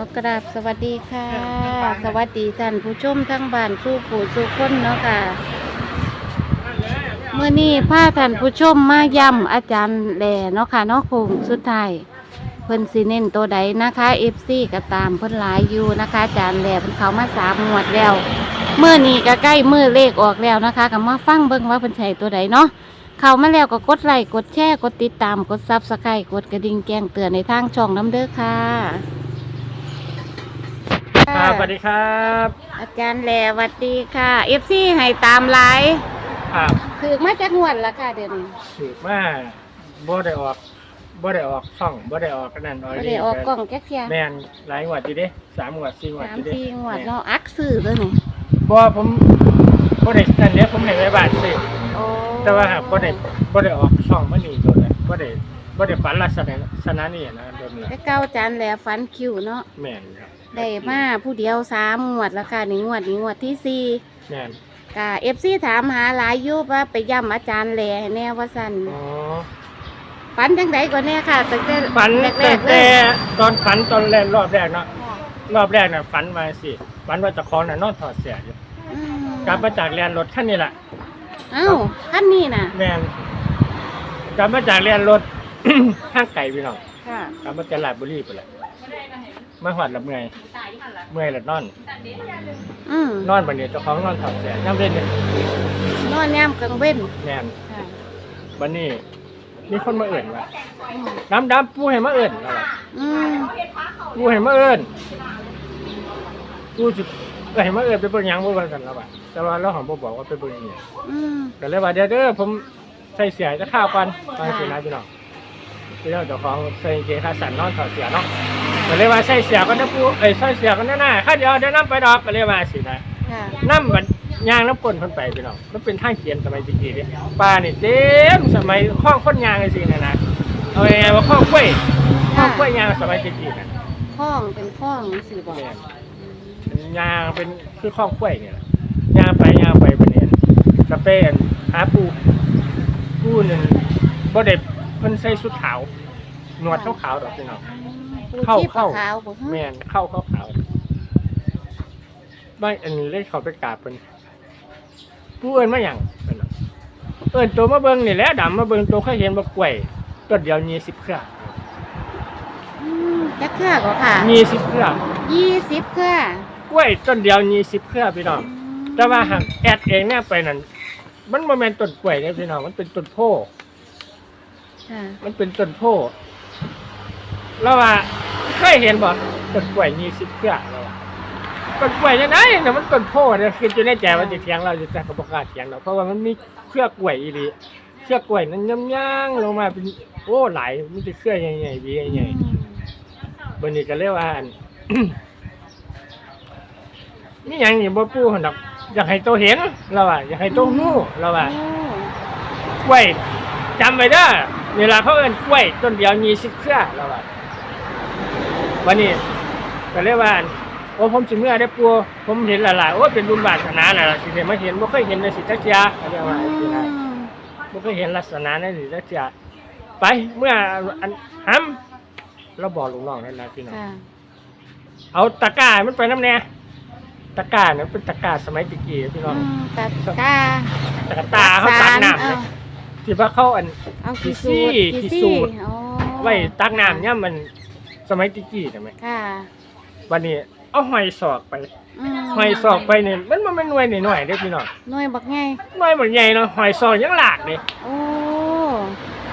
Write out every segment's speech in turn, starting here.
ขอกราบสวัสดีค่ะ สวัสดีท่านผู้ชมทั้งบ้านสู้ผู้สู้คนเนาะค่ะเมื่อนี้พาท่านผู้ชมมาย้ำอาจารย์แหล่เนาะค่ะเนาะโคงสุดท้ายเพิ่นสิเน้นตัวใดนะคะเอฟซีก็ตามเพิ่นหลายอยู่นะคะอาจารย์แหล่เพิ่นเขามาสามงวดแล้วเมื่อนี้ก็ใกล้มือเลขออกแล้วนะคะก็มาฟังเบิ่งว่าเพิ่นใช้ตัวใดเนาะเข้ามาแล้วก็กดไลค์กดแชร์กดติดตามกดซับสไครต์กดกระดิ่งแจ้งเตือนในทางช่องน้ำเด้อค่ะครับ สวัสดีครับ อาจารย์แหลหวัดดีค่ะเอฟซีให้ตามไลน์ครับถือมาจากงวดละค่ะเดี๋ยวนี้ถือว่าบ่ได้ออกบ่ได้ออกช่องบ่ได้ออกกันนั่นออไม่ดีได้ออกกล่องแก๊กเทียแม่นหลายงวดอยู่เด้สามงวดสี่งวดสาอมยู่เด้สี่งวดแม่นเนาะอักซื้อตัวนี้บ่ผมบ่ได้นั่นเด้ผมให้ไว้บ้านซื้อโอ้แต่ว่าหากบ่ได้บ่ได้ออกช่องมันนี่โดนเลยบ่ได้บ่ได้ฝันลักษณะลักษณะนี้นะโดนเลยแต่เก้าอาจารย์แหลฟันคิวเนาะแม่นครับ ได้มาผู้เดียวสามงวดแล้วค่ะนี่งวดนี้งวดที่สี่แม่นกะเอฟซีถามหาหลายอยุบว่าไปย่ำอาจารย์แหลให้แน่ว่าสันอ๋อฝันจังไดก่อนแน่ค่ะตั้งแต่ฝันแรตั้กงๆเลแต่ยตอนฝันตอนแรกรอบแรกเนาะรอบแรกน่ะฝันมาสิฝันว่าเจะคองน่ะนอนถอดเสื้ออยู่อืมกลับมาจากเรียนรถคันนี้แหละเอ้าท่านนี่น่ะ แม่นกลับมาจากเรียนรถห้างไก่พี่น้องค่ะกลับมาจากลาดบุรีไปแหละ มาหอดละเมื่อยเมื่อยละนอน อืมนอนบันนี้เจ้าของนอนถอดเสียย่ำเล่นเนี่ยนอนย่ำกลางเว้นแม่นค่ะบันนี้มีคนมาเอื่นว่าอืมดำดำปูให้มาเอื่นแล้วว่ะอืมปูให้มาเอื่นปูสิเอ้ยให้มาเอื่นไปเบิ่งหยังบ่ว่ากันแล้วว่ะแต่ว่าเราของบ่บอกว่าไปเบิ่งนี่อืมก็เลยว่าเดี๋ยวเด้อผมใส่เสียจะข้าวก่อนตอนสินะพี่น้องพี่น้องเจ้าของใส่กางเกงขาสั้นนอนถอดเสียเนาะ ก็เลยว่าใส่เสียก็นะปูเอ้ยใส่เสียก็นะหน้าข้าเดียวเดี๋ยวน้ำไปดอกก็เลยว่าสินะค่ะน้ำมันยางน้ำกลนคนไปพี่น้องมันเป็นทางเขียนสมัยตะกี้เนี่ยปลานี่เต็มสมัยข้องคนยางเลยสินะนะเอาไงายๆว่าข้องกล้วยข้องกล้วยยางสมัยตะกี้นะข้องเป็นข้องสิบอกแม่นเป็นยางเป็นคือข้องกล้วยเนี่ยแหละยางไปยางไปเป็นเนี่ยกระเป็นหาปูปูหนึ่งบ่ได้เพิ่นใส่ชุดขาวหนวดขาวๆดอกพี่น้อง ปูเข้าชีพเข้า ขาวบอกแม่นเข้าเข้าขาวไม่อันนี้เล่นเขาไปกราบเป็นผู้เอิญมาอย่างเป็นน่ะเอิญตัวมาเบิงนี่แหล้วดำมาเบิงตัวเขาเห็นมากล้วยต้นเดียวยี่สิบเครืออืมจักเครือก็ค่ะยี่สิบเครือยี่สิบเครือกล้วยต้นเดียวยี่สิบเครือพี่น้อง แต่ว่าหากแอดเองเนี่ยไปนั่นมันโมเมนต้นกล้วยเนี่ยพี่น้องมันเป็นต้นโพค่ะมันเป็นต้นโพ แล้วว่าเคยเห็นบ่ต้นกล้วยยี่สิบเครือแล้วว่าต้นกล้วยยังไงเนี่ยมันต้นโพเนี่ยคืออยู่ในใจว่าจะเถียงเราจะแต่ก็บอกกล้าเถียงเราเพราะว่ามันมีเครือกล้วยอีหลีเครือกล้วยนั้นย่างๆลงมาเป็นโอ้หลายมันจะเครือใหญ่ๆวีใหญ่ๆบนนี้ก็เรียกว่าอัน นี่ยังนี่บ่ปูหั่นดอกอยากให้โตเห็นเราว่าอยากให้โตฮู้เราว่าโอ้กล้วยจำไว้เด้อเวลาเขาเอิ้นกล้วยต้นเดียวมีสิบเครือแล้วว่า วันนี้ก็เรียกว่าโอ้ผมสิเมื่อได้ปัวผมเห็นหลายๆโอ้เป็นบุญบาสนาแหละสิได้มาเห็นบ่เคยเห็นในสิทธักเจียก็เรียกว่าสินะอืมบ่เคยเห็นลักษณะในสิทธักเจียไปเมื่ออันหำเราบอกลูกน้องนั่นนะพี่น้องค่ะเอาตะกร้ามันไปน้ำแน่ตะกร้าเนี่ยเป็นตะกร้าสมัยตะกี้พี่น้องอืมตาตาตะกร้าเขาตักน้ำเอานะที่ว่าเขาอัน เอาขี้ขี้สูซี่ดขี้สูดอ๋อไว้ตักน้ำเนี่ยมัน สมัยตะกี้ใช่ไหมค่ะวันนี้เอาหอยสอกไปมหอยสอกไปเนี่ยมันมันหน่วยหน่อยๆเด้อพี่น้องหน่วยบักไงหน่วยมันใหญ่เนาะหอยสอกยังหลากเลยโอ้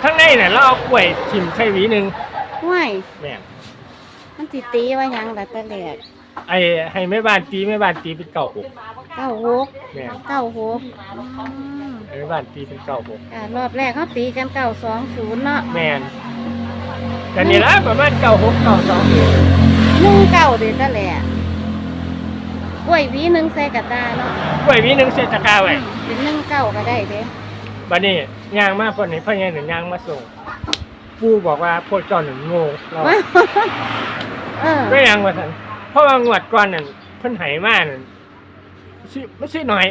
ข้างในเนี่ยเราเอากล้วยถิ่มใส่หวีหนึ่งห่วยแม่นมันสิตีว่าหยังล่ะแต่แรกไอ้ให้แม่บ้านตีแม่บ้านตีเป็นเก่าหกเก้าหกแม่นเก้าหกอืมให้แม่บ้านตีเป็นเก่าหกอ่ารอบแรกเขาตีกันเก้าสองศูนย์เนาะแม่น แต่นี่ละประมาณเก่าหกเก่าสองนุ่งเก้าเด็ดแต่แหละกล้วยหวีหนึ่งใส่กระตาเนาะกล้วยหวีหนึ่งเศษตะกร้าไว้เป็นหนึ่งเก้าก็ได้เด้บัดนี้ย่างมาคนนี้พ่อใหญ่หนึ่งย่างมาส่งปู่บอกว่าพวกเจ้าหนึ่งโง่เราเออก็ยังว่าซั่นเพราะว่างวดก่อนนั่นเพิ่นไหมานั่นสิไม่สิหน่อย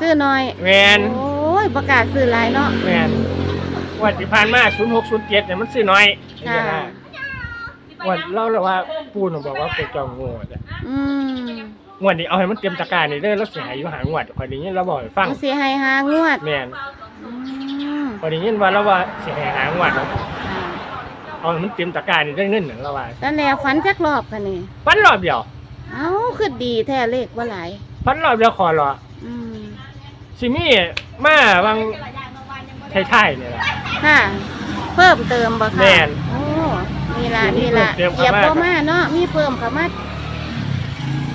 ซื้อหน่อยแม่นโอ้ยประกาศซื้อหลายเนาะแม่นง วดที่ผ่านมา0607เนี่ยมันสิหน่อยค่ะงวดเราเลยว่าปูน่ะบอกว่าเป็นเจ้าโง่จ้ะอืมงวดนี้เอาให้มันเต็มตะกร้ารนี่เด้อแล้วสิให้อยู่หางวดข่อยได้ยินเราบอกให้ฟังมันสิให้หางวดแม่นอืมข่อยได้ยินว่าเราว่าสิให้หางวดเนาะค่ะเอาให้มันเต็มตะกร้ารนี่ได้เงินน่ะเราว่าตอนแรกฝันจักรอบค่ะนี่ฟันรอบเดียวเอ้าคือดีแท้เลขบ่หลายฟันรอบเดียวขอรออืมสิมีมาบางท้ายๆนี่ล่ะ ค่ะ เพิ่มเติมบ่ค่ะแม่นโอ้นี่ล่ะนี่ล่ะเพิ่มเติมเกียบเข้าบ่มามาเนาะมีเพิ่มเข้ามา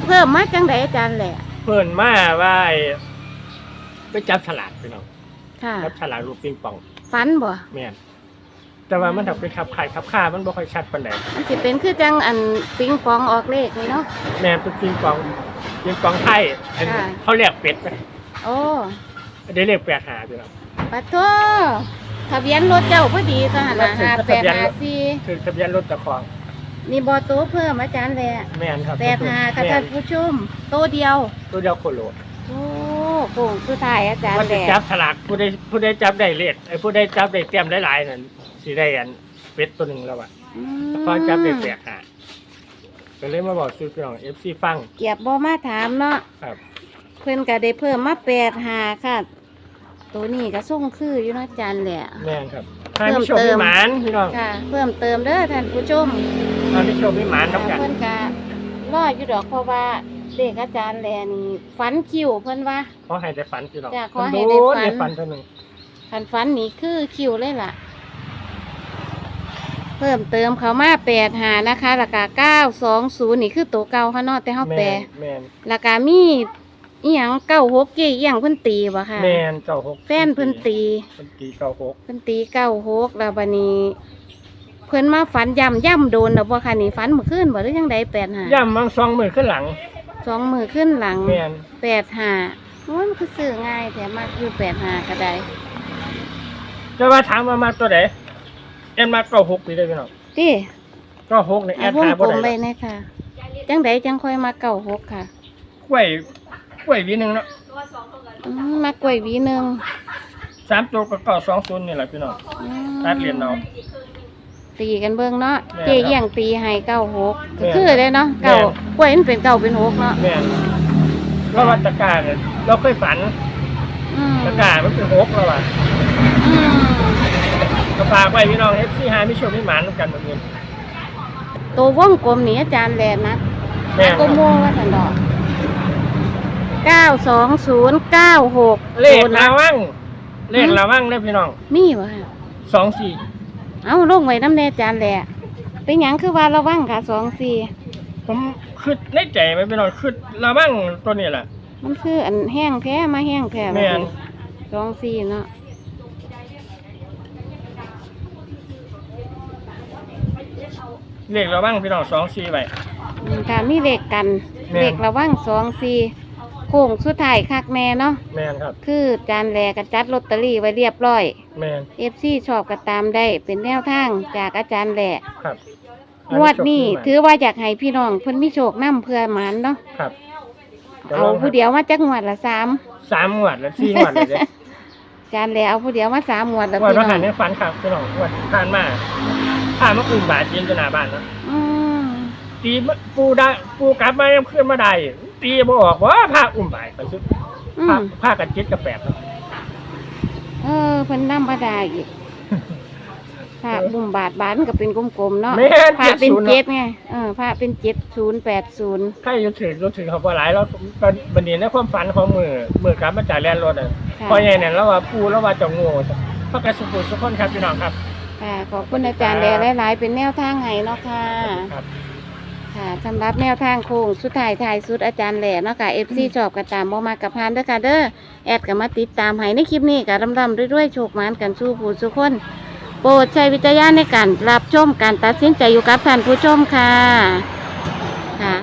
เพิ่มมาจังไดอาจารย์แหละเพิ่นมาว่าไอ้ไปจับฉลากพี่น้องค่ะจับฉลากลูกปิงปองฝันบ่แม่นแต่ว่ามันถ้าเป็นขับขายขับค่ามันบ่ค่อยชัดปานใดมันสิเป็นคือจังอันปิงปองออกเลขนี่เนาะ แม่นเป็นปิงปองปิงปองไทยอันค่ะ เขาเรียกเป็ดนะโอ้เดี๋ยวเรียกแปดหาพี่น้อง ปัดโท ทะเบียนรถเจ้าพอดีก็หันละรถถึงห้าทะแปเบีดยนห้ารถสี่คือทะเบียนรถตะคองนี่บอโต้เพิ่มอาจารย์แหละแม่นครับแปดห้าค่ะแม่ท่านนผู้ชมโตเดียวตัวเดียวโคโลโอ้โป่งสุดท้ายอาจารมันย์แหสิละจับฉลากผู้ใดผู้ใดจับได้เลขไอ้ผู้ใดจับได้เต็มหลายๆนั่นสิได้อันเป็ดตัวหนึงแล้วอะอืมพอจับได้แปดหาก็เลยมาบอกซื้อพี่น้อง FC ฟังเกียบบอมาถามเนาะครับ เพิ่นก็ได้เพิ่มมาแปดหาค่ะ ตัวนี้ก็ส่งคืออยู่เนาะอาจารย์แหละ แม่นครับถ้ามีโชคมีหมานพี่น้องค่ะ เพิ่มเติมเด้อท่านผู้ชมถ้ามีโชคมีหมานนํกัน เพิ่นก็รออยู่ดอกเพราะว่าเด็กอาจารย์แหละนี่ฝันคิวเพิ่นว่า ขอให้ได้ฝันพี่น้องจ้ะขอให้ได้ฝันได้ฝันเท่านึงขันฟันนี่คือคิวเลยล่ะ เพิ่มเติมเขามาแปดหานะคะราคาเก้าสองศูนย์นี่คือตัวเก่าค่ะเนาะแต่เขาแปลแม่นแม่นราคามี อีหยังเก้าหกเกี่ยอีหยังเพิ่นตีบ่ค่ะ แม่นเก้าหกแฟนเพิ่นตี เพิ่นตีเก้าหกเพิ่นตีเก้าหกแล้วบัดนี้ เพิ่นมาฝันย่ำย่ำโดนแล้วบ่ค่ะนี่ฝันเมื่อคืนบ่หรือยังใดแปดหาย่ำมังสองมือขึ้นหลัง สองมือขึ้นหลังแม่นแปดหาโอ้ยมันคือซื้อง่ายแต่มากคือแปดหาก็ได้จะว่าถามมามาตัวไหนเอ็นมาเก้าหกปีได้พี่น้องติเก้าหกในแอเอาดวงหากบ่ลมได้ไปนะค่ะ จังใดจังค่อยมาเก้าหกค่ะ กล้วย กล้วยวีหนึงเนาะอืมมากล้วยหวีหนึ่งสามตัวก็เก้าสองศูนย์นี่แหละพี่น้องอืมตัดเหรียญเอา ตีกันเบิ่งเนาะแม่นเจเอียงตีให้เก้าหกแม่นคือเลยเนาะแม่น เก้ากล้วยมันเป็นเก้าเป็นหกเนาะแม่นเพราะว่าตะกร้าเนี่ยเราเคยฝันอืมตะกร้ามันเป็นหกแล้วว่ะอืมก็ฝากไว้พี่น้องเอฟซีหาไม่ชมไม่หมานกันเหมือนกันตัววงกลมนี่อาจารย์แลนนะแม่นกลมวงว่าสันดอก เก้าสองศูนย์เก้าหกเลขระวังเลขระวังเลยพี่น้องมีวะค่ะสองสี่เอาลงไว้น้ำแน่อาจารย์แหละเป็นหยังคือว่าระวังค่ะสองสี่ผมคือในใจไหมพี่น้องคือระวังตัวนี้แหละมันคืออันแห้งแท้มาแห้งแท้แม่นสองสี่เนาะเลขระวังพี่น้องสองสี่ไว้อืมค่ะมีเลขกันแม่นเลขระวังสองสี่โค้งสุดท้ายคักแม่เนาะแมนครับ คือจานแลกระจัดลอตเตอรี่ไว้เรียบร้อยแมนเอฟซีชอบก็ตามได้เป็นแนวทางจากอาจารย์แหละครับงวดนี้ถืถืออว่าอยากให้พี่น้องเพิ่นมีโชคนํเพื่อหมันเนาะครับเอาผู้เดียวมาจักงวดละสามสามงวดแล้วสี่งวดเลยเด้จานแลเอาผู้เดียวมาสามงวดแล้วงวดพี่ว่าน้หัอนงในฝันครับพี่น้องงวดผ่านมาผ่านมาอื่นบาทจีนจนหน้าบ้านเนาะอืมตีปูได้ปูกลับมายังขึ้นมาได้ ตีบ่ออกว่าผ้าอุ้มบายกันสุดอืผ้ามผ้ากันเจ็ดกับแปดเนาะเออเพิ่นนำบ่ได้อีกพระบุ่มบาทบาทมันก็เป็นกลมๆเนาะแม่นพระเจ็ดเป็นศูนย์เจ็เนาะดไงเออพระเป็นเจ็ดศูนย์แปดศูนย์ใครจะถือจะถือเขาบ่หลายแล้วบันนี้ในความฝันของมือมือกลับมาจากแลนรถอะค่ะพอใหญ่เนี่ยแล้วว่าปูแล้วว่าจะโง่พระกระสุนสุขคนครับพี่น้องครับ ค่ะขอบคุณอาจารย์แดหลายๆเป็นแนวทางให้เนาะค่ะ ครับ ค่ะสำหรับแนวทางโค้งสุดท้ายท้ายสุดอาจารย์แหล่เนาะค่ะเอฟซีชอบกระตามบ่มากับพานเด้อค่ะเด้อแอดก็มาติดตามให้ในคลิปนี้ก็รำๆด้วยๆโชคหมานกันสู้ผู้สุคน โปรดใช้วิจารณญาณในการรับชมการตัดสินใจอยู่กับท่านผู้ชมค่ะค่ะ